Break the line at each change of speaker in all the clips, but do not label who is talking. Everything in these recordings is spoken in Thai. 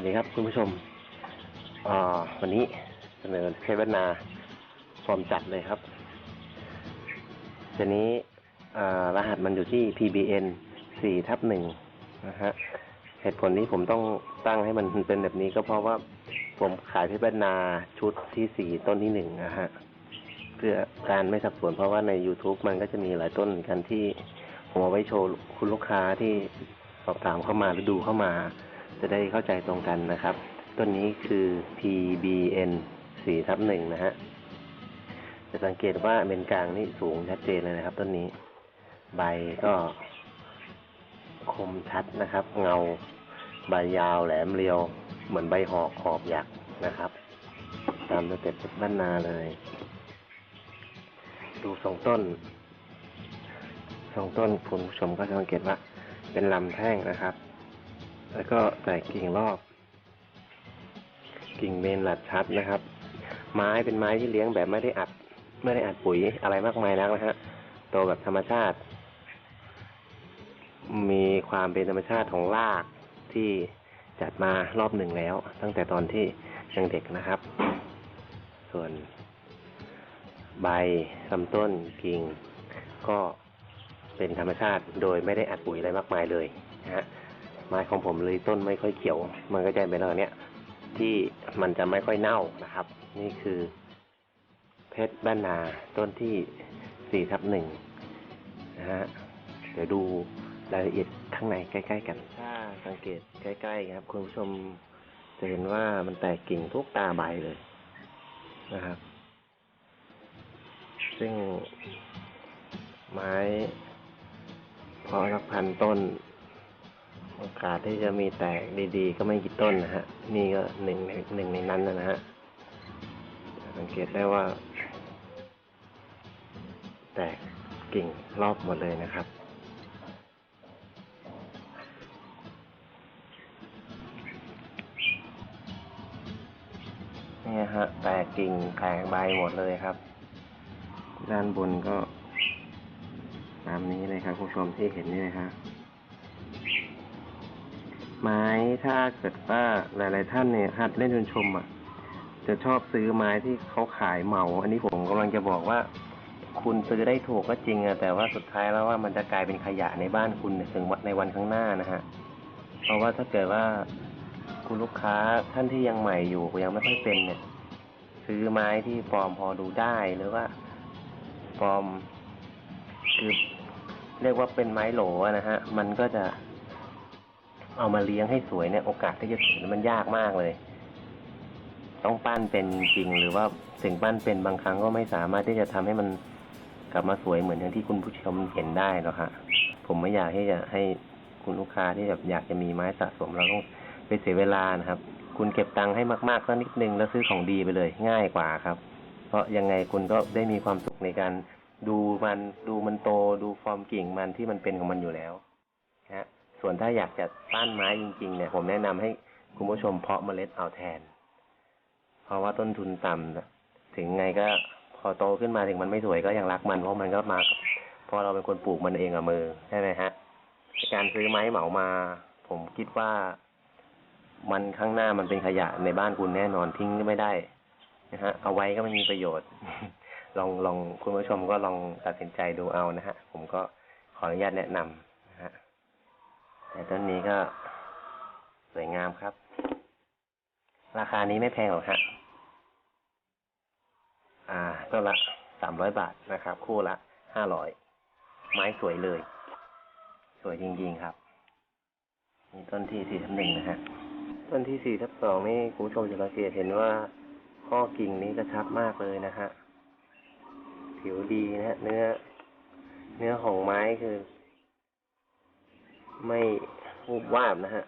วัสดีครับคุณผู้ชมวันนี้เสนอเพชรนาฟอร์มจัดเลยครับทีนี้รหัสมันอยู่ที่ PBN 4ทับหนึ่งนะฮะเหตุผลที่ผมต้องตั้งให้มันเป็นแบบนี้ก็เพราะว่าผมขายเพชรนาชุดที่สี่ต้นที่หนึ่งนะฮะเพื่อการไม่สับสนเพราะว่าใน YouTube มันก็จะมีหลายต้นกันที่ผมเอาไว้โชว์คุณลูกค้าที่สอบถามเข้ามาหรือดูเข้ามา จะได้เข้าใจตรงกันนะครับ ต้นนี้คือ PBN 4ทับหนึ่งนะฮะ จะสังเกตว่าเมนกลางนี่สูงชัดเจนเลยนะครับ ต้นนี้ ใบก็คมชัดนะครับ เงาใบยาวแหลมเรียว เหมือนใบหอกขอบหยักนะครับ ตามสเต็ปบ้านนาเลย ดูสองต้นสองต้นคุณผู้ชมก็จะสังเกตว่า เป็นลำแท่งนะครับ แล้วก็แตกกิ่งรอบ กิ่งเมนหลัดชัดนะครับ ไม้เป็นไม้ที่เลี้ยงแบบไม่ได้อัด ไม่ได้อัดปุ๋ยอะไรมากมายนักนะฮะโตแบบธรรมชาติ มีความเป็นธรรมชาติของรากที่จัดมารอบหนึ่งแล้ว ตั้งแต่ตอนที่ยังเด็กนะครับ ส่วนใบลำต้นกิ่งก็เป็นธรรมชาติโดยไม่ได้อัดปุ๋ยอะไรมากมายเลยนะฮะ ไม้ของผมเลยต้นไม่ค่อยเขียว มันก็จะเป็นอะไรเนี้ยที่มันจะไม่ค่อยเน่านะครับ นี่คือ เพชรบ้านนาต้นที่สี่ทับหนึ่งนะฮะเดี๋ยวดูรายละเอียดข้างในใกล้ ๆ กัน ถ้าสังเกตใกล้ ๆ ครับ คุณผู้ชมจะเห็นว่ามันแตกกิ่งทุกตาใบเลยนะครับ ซึ่งไม้เพาะสักพันต้น โอกาสที่จะมีแตกดีๆ ก็ไม่กี่ต้นนะฮะ นี่ก็หนึ่งในหนึ่งในนั้นนะฮะ สังเกตได้ว่า แตกกิ่งรอบหมดเลยนะครับนี่ฮะ แตกกิ่งแตกใบหมดเลยครับ ด้านบนก็ ตามนี้เลยครับคุณผู้ชมที่เห็นนี่นะครับ ไม้ถ้าเกิดว่าหลาย ๆ ท่านเนี่ยหัดเล่นจนชมอะจะชอบซื้อไม้ที่เขาขายเหมา อันนี้ผมกำลังจะบอกว่า คุณซื้อได้ถูกก็จริงอะแต่ว่าสุดท้ายแล้วว่ามันจะกลายเป็นขยะในบ้านคุณถึงวันในวันข้างหน้านะฮะเพราะว่าถ้าเกิดว่าคุณลูกค้าท่านที่ยังใหม่อยู่ยังไม่ค่อยเป็นเนี่ย ซื้อไม้ที่ฟอร์มพอดูได้หรือว่าฟอร์มคือเรียกว่าเป็นไม้โหลนะฮะ มันก็จะ เอามาเลี้ยงให้สวยเนี่ยโอกาสที่จะสวยมันยากมากเลย ต้องปั้นเป็นจริงหรือว่าถึงปั้นเป็นบางครั้งก็ไม่สามารถที่จะทำให้มันกลับมาสวยเหมือนอย่างที่คุณผู้ชมเห็นได้หรอกฮะผมไม่อยากที่จะให้คุณลูกค้าที่แบบอยากจะมีไม้สะสมเราต้องไปเสียเวลานะครับ คุณเก็บตังค์ให้มากๆสักนิดนึงแล้วซื้อของดีไปเลย ง่ายกว่าครับ เพราะยังไงคุณก็ได้มีความสุขในการดูมันดูมันโตดูฟอร์มกิ่งมันที่มันเป็นของมันอยู่แล้ว ส่วนถ้าอยากจะปั้นไม้จริงๆเนี่ยผมแนะนำให้คุณผู้ชมเพาะเมล็ดเอาแทน เพราะว่าต้นทุนต่ำถึงไงก็พอโตขึ้นมาถึงมันไม่สวยก็ยังรักมันเพราะมันก็มาพราะเราเป็นคนปลูกมันเองกับมือใช่ไหมฮะการซื้อไม้เหมามา ผมคิดว่ามันข้างหน้ามันเป็นขยะในบ้านคุณแน่นอนทิ้งก็ไม่ได้นะฮะ เอาไว้ก็ไม่มีประโยชน์ ลองลองคุณผู้ชมก็ลองตัดสินใจดูเอานะฮะ ผมก็ขออนุญาตแนะนำ แต่ต้นนี้ก็สวยงามครับ ราคานี้ไม่แพงหรอกฮะอ่าต้นละสามร้อยบาทนะครับ คู่ละห้าร้อยไม้สวยเลย สวยจริงๆครับนี่ต้นที่สี่ทับหนึ่งนะฮะต้นที่สี่ทับสองนี่คุณผู้ชมจะสังเกตเห็นว่าข้อกิ่งนี้กระชับมากเลยนะฮะผิวดีนะฮะเนื้อ เนื้อของไม้คือ ไม่วูบวาบนะฮะ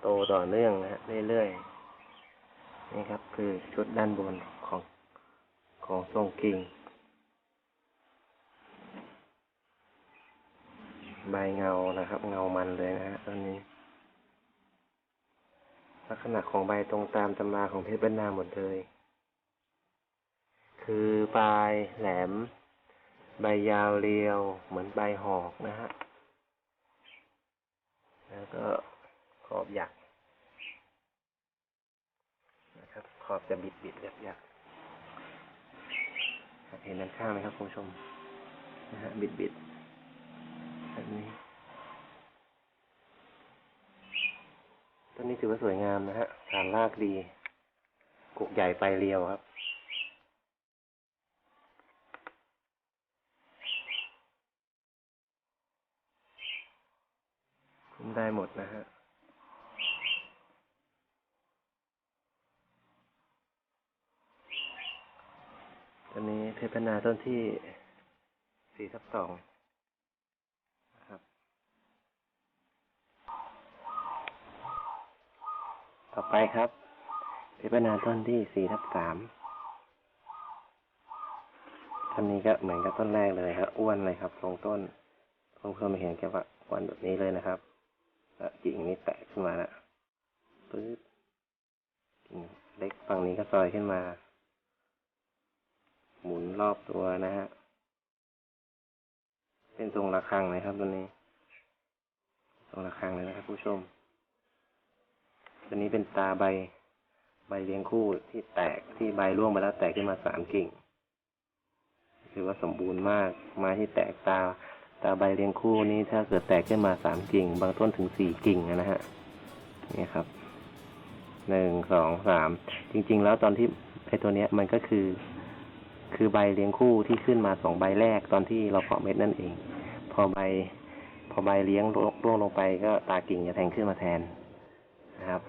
โตต่อเนื่องนะฮะเรื่อยๆนี่ครับ คือชุดด้านบนของของทรงกิ่ง ใบเงานะครับ เงามันเลยนะฮะต้นนี้ ลักษณะของใบตรงตามตำราของเพชรบรรณาหมดเลย คือปลายแหลม ใบยาวเรียว เหมือนใบหอกนะฮะ แล้วก็ขอบหยักนะครับ ขอบจะบิดบิดๆยับยับครับเห็นด้านข้างไหมครับคุณผู้ชมนะฮะบิดบิดๆแบบนี้ต้นนี้ถือว่าสวยงามนะฮะฐานรากดีกุกใหญ่ไปเรียวครับ ได้หมดนะฮะตอนนี้เทพนาต้นที่สี่ทับสองนะครับ ต่อไปครับ เทพนาต้นที่สี่ทับสามต้นนี้ก็เหมือนกับต้นแรกเลยครับอ้วนเลยครับ ตรงต้นเพิ่มเพิ่มมาเห็นแค่ว่าอ้วนแบบนี้เลยนะครับ กิ่งนี้แตกขึ้นมาแล้วปึ๊บกิ่งเล็กฝั่งนี้ก็ซอยขึ้นมา หมุนรอบตัวนะฮะ เป็นทรงระฆังเลยครับตัวนี้ทรงระฆังเลยนะครับ ผู้ชม ตัวนี้เป็นตาใบ ใบเลี้ยงคู่ที่แตกที่ใบร่วงไปแล้วแตกขึ้นมาสามกิ่งถือว่าสมบูรณ์มากไม้ที่แตกตา ตาใบเลี้ยงคู่นี้ถ้าเกิดแตกขึ้นมาสามกิ่ง บางต้นถึงสี่กิ่งนะฮะนี่ครับหนึ่งสองสามจริง ๆ แล้วตอนที่ไอตัวเนี้ยมันก็คือ คือใบเลี้ยงคู่ที่ขึ้นมาสองใบแรกตอนที่เราเพาะเม็ดนั่นเอง พอใบ พอใบเลี้ยงร่วงร่วงลงไปก็ตากิ่งจะแทงขึ้นมาแทนนะครับ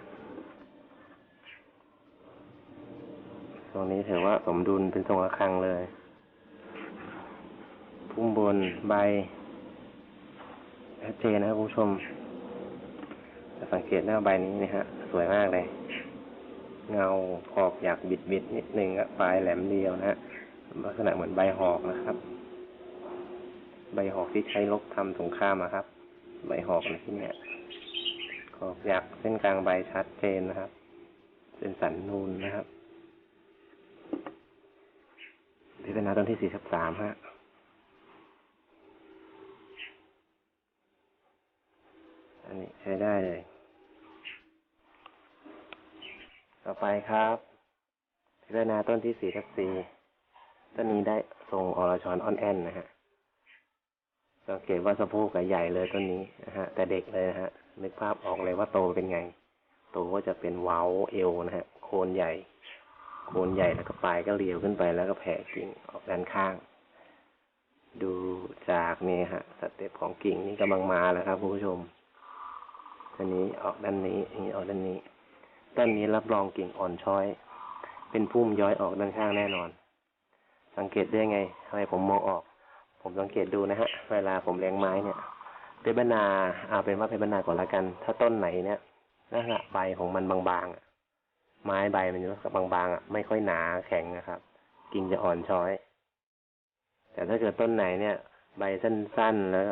ตรงนี้ถือว่าสมดุลเป็นทรงระฆังเลยพุ่มบนใบ ชัดเจนนะครับผู้ชมสังเกตหน้าใบนี้นะฮะ สวยมากเลย เงาขอบอยากบิดบิดๆนิดนึงอะปลายแหลมเดียวนะฮะลักษณะเหมือนใบหอกนะครับ ใบหอกที่ใช้ลบทำสงครามอะครับ ใบหอกในที่เนี้ยขอบอยากเส้นกลางใบชัดเจนนะครับ เป็นสันนูนนะครับพิจารณาต้นที่สี่ทับสามฮะ อั นนี้ใช้ได้เลย ต่อไปครับพิจารณาต้นที่สี่ทับสี่ต้นนี้ได้ทรงอรชรอ่อนแอนนะฮะสังเกตว่าสะโพกใหญ่เลยต้นนี้นะฮะ แต่เด็กเลยนะฮะ นึกภาพออกเลยว่าโตเป็นไง โตก็จะเป็นเว้าเอวนะฮะ โคนใหญ่ โคนใหญ่แล้วก็ปลายก็เรียวขึ้นไปแล้วก็แผ่กิ่งออกด้านข้าง ดูจากนี่ฮะ สเต็ปของกิ่งนี่กำลังมาแล้วครับคุณผู้ชม อันนี้ออกด้านนี้อันนี้ออกด้านนี้ต้นนี้รับรองกิ่งอ่อนช้อย เป็นพุ่มย้อยออกด้านข้างแน่นอน สังเกตได้ไงทำไมผมมองออก ผมสังเกตดูนะฮะ เวลาผมเลี้ยงไม้เนี่ยเพชรบรรณาเอาเป็นว่าเพชรบรรณาก่อนละกัน ถ้าต้นไหนเนี่ยลักษณะใบของมันบางๆอะไม้ใบมันจะลักษณะบางๆอะไม่ค่อยหนาแข็งนะครับ กิ่งจะอ่อนช้อย แต่ถ้าเกิดต้นไหนเนี่ย ใบสั้นๆแล้ว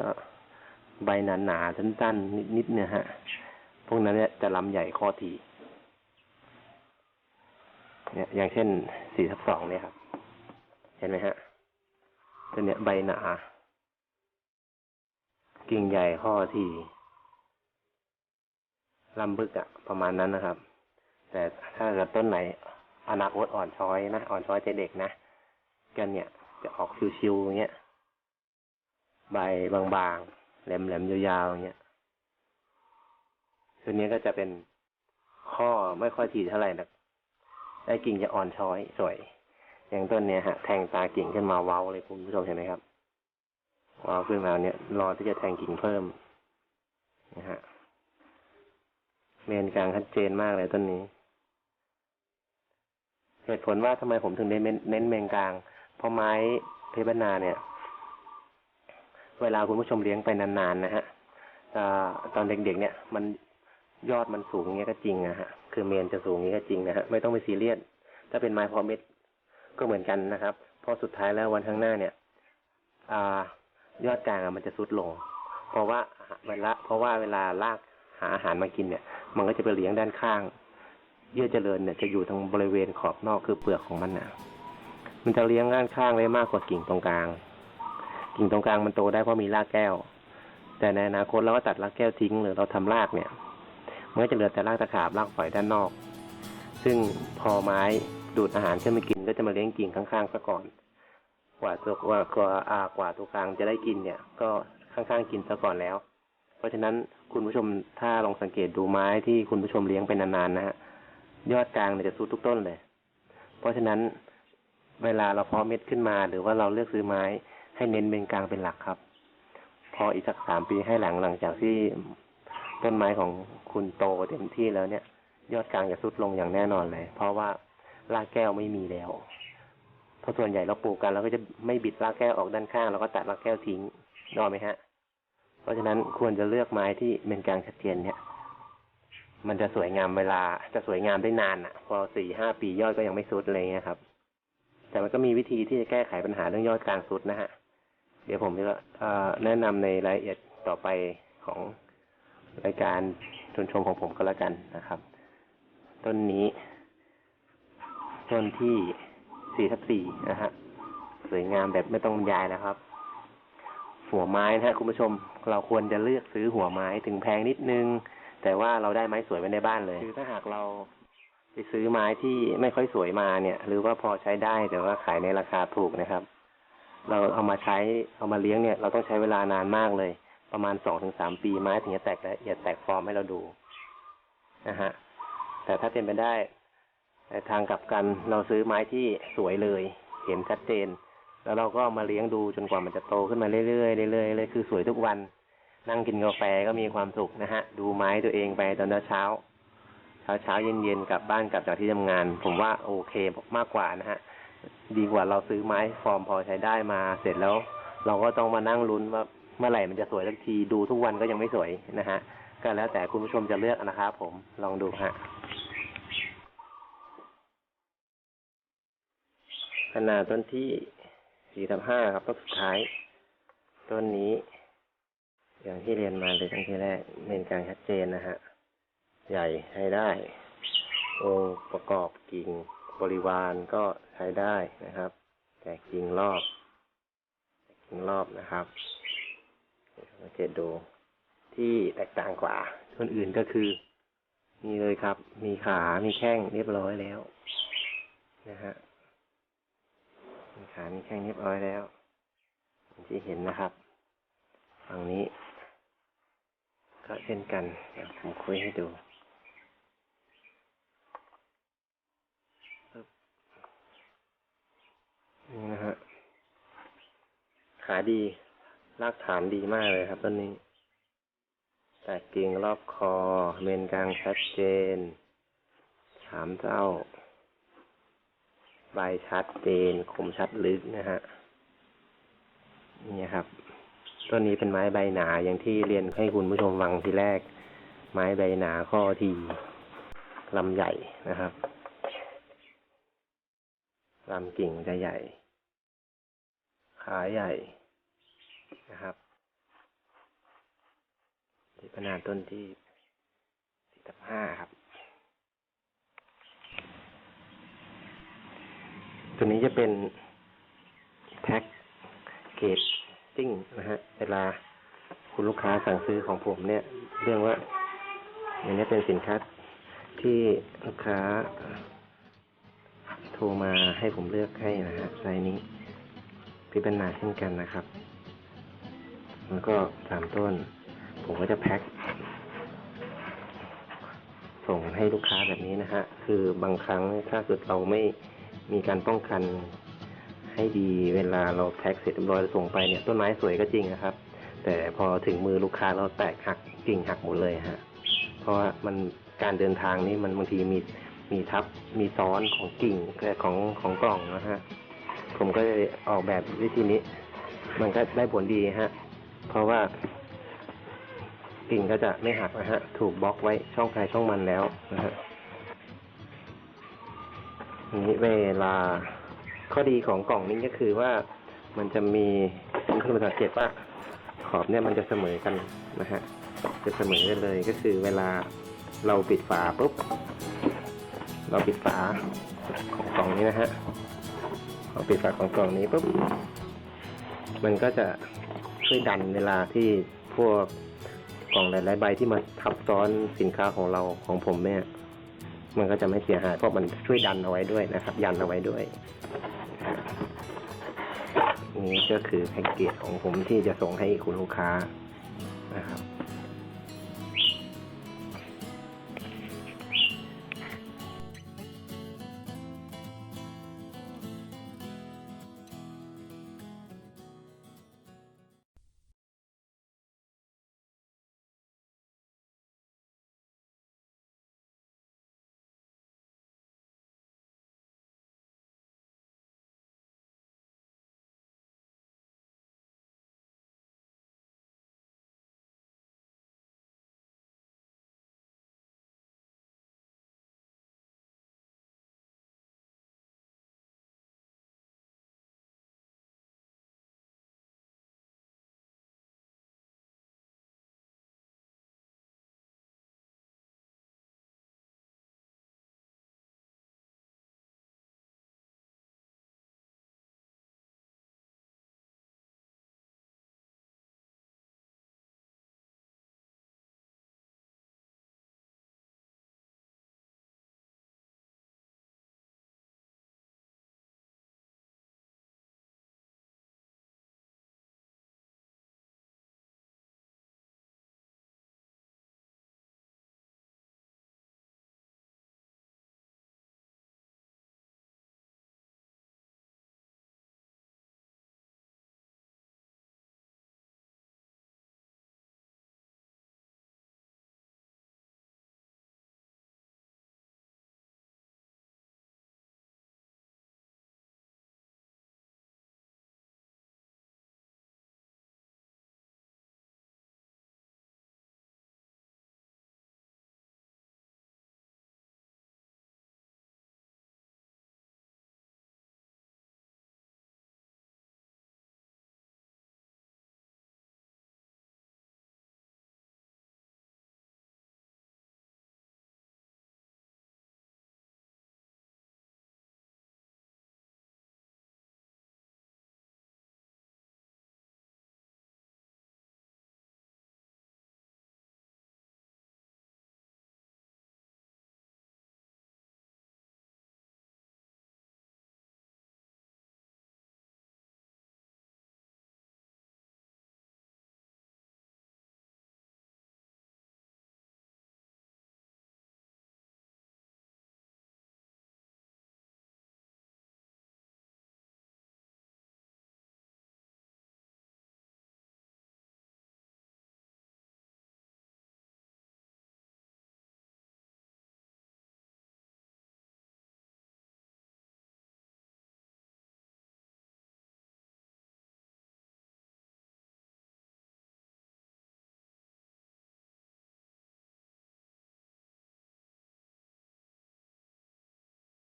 ใบหนาๆสั้นๆนิดๆเนี่ยฮะ วกนั้นเนี่ยจะลำใหญ่ข้อทีเนี่ยอย่างเช่นสี่ทับสองเนี่ยครับ เห็นไหมฮะตัวเนี้ยใบหนา กิ่งใหญ่ข้อทีลำบึกอะประมาณนั้นนะครับ แต่ถ้าเกิดต้นไหนอนาคตอ่อนช้อยนะ อ่อนช้อยใจเด็กนะกันเนี่ย จะออกชิวๆอย่างเงี้ย ใบบางๆแหลมๆยาวๆอย่างเงี้ย ตัวนี้ก็จะเป็นข้อไม่ค่อยทีเท่าไหร่นะได้กิ่งจะอ่อนช้อยสวย อย่างต้นเนี้ยฮะ แทงตากิ่งขึ้นมาเว้าเลยคุณผู้ชมเห็นไหมครับเว้าขึ้นมาเนี่ยรอที่จะแทงกิ่งเพิ่มนะฮะเมนกลางชัดเจนมากเลยต้นนี้ เหตุผลว่าทำไมผมถึงได้เน้นเน้นเมนกลาง เพราะไม้เพชรบรรณาเนี่ย เวลาคุณผู้ชมเลี้ยงไปนานๆนะฮะตอนเด็กๆเนี่ย มัน ยอดมันสูงอย่างเงี้ยก็จริงนะฮะ คือเมนจะสูงอย่างเงี้ยก็จริงนะฮะ ไม่ต้องไปซีเรียส ถ้าเป็นไม้พอเม็ดก็เหมือนกันนะครับ เพราะสุดท้ายแล้ววันข้างหน้าเนี่ย อ่า ยอดกลางมันจะซุดลง เพราะว่าเวลาเพราะว่าเวลาลากหาอาหารมากินเนี่ย มันก็จะไปเลี้ยงด้านข้าง เยื่อเจริญเนี่ยจะอยู่ทางบริเวณขอบนอกคือเปลือกของมันนะมันจะเลี้ยงด้านข้างได้มากกว่ากิ่งตรงกลาง กิ่งตรงกลางมันโตได้เพราะมีรากแก้ว แต่ในอนาคตเราก็ตัดรากแก้วทิ้งหรือเราทำรากเนี่ย มันก็จะเหลือแต่รากตะขาบรากฝอยด้านนอก ซึ่งพอไม้ดูดอาหารขึ้นมากินก็จะมาเลี้ยงกิ่งข้างๆซะก่อน กว่าตัวกว่ากว่าอากว่าตัวกลางจะได้กินเนี่ย ก็ข้างๆกินซะก่อนแล้ว เพราะฉะนั้นคุณผู้ชมถ้าลองสังเกตดูไม้ที่คุณผู้ชมเลี้ยงไปนานๆนะฮะยอดกลางเนี่ยจะซุดทุกต้นเลย เพราะฉะนั้นเวลาเราเพาะเม็ดขึ้นมา หรือว่าเราเลือกซื้อไม้ให้เน้นเป็นกลางเป็นหลักครับ พออีกสักสามปีให้หลังหลังจากที่ ต้นไม้ของคุณโตเต็มที่แล้วเนี่ย ยอดกลางจะทรุดลงอย่างแน่นอนเลย เพราะว่ารากแก้วไม่มีแล้วเพราะส่วนใหญ่เราปลูกกันเราก็จะไม่บิดรากแก้วออกด้านข้างเราก็ตัดรากแก้วทิ้งนออกไหมฮะ เพราะฉะนั้นควรจะเลือกไม้ที่เป็นกลางชัดเจนเนี่ย มันจะสวยงามเวลาจะสวยงามได้นานอะ พอสี่ห้าปียอดก็ยังไม่สุดอะไรเงี้ยครับ แต่มันก็มีวิธีที่จะแก้ไขปัญหาเรื่องยอดกลางสุดนะฮะเดี๋ยวผมจะแนะนำในรายละเอียดต่อไปของ รายการชวนชมของผมก็แล้วกันนะครับ ต้นนี้ ต้นที่สี่ทับสี่นะฮะสวยงามแบบไม่ต้องบรรยายนะครับ หัวไม้นะฮะคุณผู้ชมเราควรจะเลือกซื้อหัวไม้ถึงแพงนิดนึง แต่ว่าเราได้ไม้สวยไว้ในบ้านเลยคือถ้าหากเราไปซื้อไม้ที่ไม่ค่อยสวยมาเนี่ย หรือว่าพอใช้ได้แต่ว่าขายในราคาถูกนะครับ เราเอามาใช้เอามาเลี้ยงเนี่ย เราต้องใช้เวลานานมากเลย ประมาณสองถึงสามปีไม้ถึงจะแตกละเอียดแตกฟอร์มให้เราดูนะฮะ แต่ถ้าเป็นไปได้ทางกลับกันเราซื้อไม้ที่สวยเลย เห็นชัดเจน แล้วเราก็มาเลี้ยงดูจนกว่ามันจะโตขึ้นมาเรื่อยๆเรื่อยๆเลยคือสวยทุกวัน นั่งกินกาแฟก็มีความสุขนะฮะ ดูไม้ตัวเองไปตอนเช้าเช้าเช้าๆเย็นๆกลับบ้านกลับจากที่ทำงาน ผมว่าโอเคมากกว่านะฮะ ดีกว่าเราซื้อไม้ฟอร์มพอใช้ได้มาเสร็จแล้ว เราก็ต้องมานั่งลุ้นว่า เมื่อไหร่มันจะสวยสักทีดูทุกวันก็ยังไม่สวยนะฮะก็แล้วแต่คุณผู้ชมจะเลือกนะครับผมลองดูฮะขนาดต้นที่สี่ทับห้าครับต้นสุดท้าย ต้นนี้ อย่างที่เรียนมาเลยตั้งที่แรกเป็นการชัดเจนนะฮะ ใหญ่ใช้ได้ องค์ประกอบกิ่งบริวารก็ใช้ได้นะครับ แต่กิ่งรอบแต่กิ่งรอบนะครับ สังเกตดูที่แตกต่างกว่าต้นอื่นก็คือ นี่เลยครับ มีขา มีแข้งเรียบร้อยแล้วนะฮะมีขา มีแข้งเรียบร้อยแล้วที่เห็นนะครับฝั่งนี้ ก็เช่นกันเดี๋ยวผมคุยให้ดูนี่นะฮะ ขาดี รากฐานดีมากเลยครับต้นนี้ แตกกิ่งรอบคอ เมนกลางชัดเจน ฉามเจ้า ใบชัดเจน คมชัดลึกนะฮะ นี่ครับ ต้นนี้เป็นไม้ใบหนาอย่างที่เรียนให้คุณผู้ชมฟังทีแรก ไม้ใบหนาข้อทีลำใหญ่นะครับลำกิ่งจะใหญ่ ขาใหญ่ นะครับที่ขนาดต้นที่สี่ทับห้าครับ ตัวนี้จะเป็นแพ็กเกจจิ้งนะฮะ เวลาคุณลูกค้าสั่งซื้อของผมเนี่ย เรื่องว่าอย่างนี้เป็นสินค้าที่ลูกค้า โทรมาให้ผมเลือกให้นะฮะไซนี้พิบันนาเช่นกันนะครับ แล้วก็สามต้น ผมก็จะแพ็คส่งให้ลูกค้าแบบนี้นะฮะ คือบางครั้งถ้าเกิดเราไม่มีการป้องกันให้ดีเวลาเราแพ็คเสร็จเรียบร้อยส่งไปเนี่ยต้นไม้สวยก็จริงนะครับ แต่พอถึงมือลูกค้าเราแตกหักกิ่งหักหมดเลยฮะ เพราะว่ามันการเดินทางนี่มันบางทีมีมีทับมีซ้อนของกิ่งของของกล่องนะฮะ ผมก็เลยออกแบบวิธีนี้ มันก็ได้ผลดีฮะ เพราะว่ากิ่งก็จะไม่หักนะฮะ ถูกบล็อกไว้ช่องใครช่องมันแล้วนะฮะนี้เวลาข้อดีของกล่องนี้ก็คือว่ามันจะมีคุณผู้ชมสังเกตว่าขอบเนี่ยมันจะเสมอกันนะฮะ จะเสมอกันเลยก็คือเวลาเราปิดฝาปุ๊บ เราปิดฝาของกล่องนี้นะฮะเราปิดฝาของกล่องนี้ปุ๊บ มันก็จะ ช่วยดันเวลาที่พวกกล่องหลายๆใบที่มาทับซ้อนสินค้าของเราของผมเนี่ย มันก็จะไม่เสียหายเพราะมันช่วยดันเอาไว้ด้วยนะครับ ยันเอาไว้ด้วยนี่ก็คือแพ็กเกจของผมที่จะส่งให้คุณลูกค้านะครับ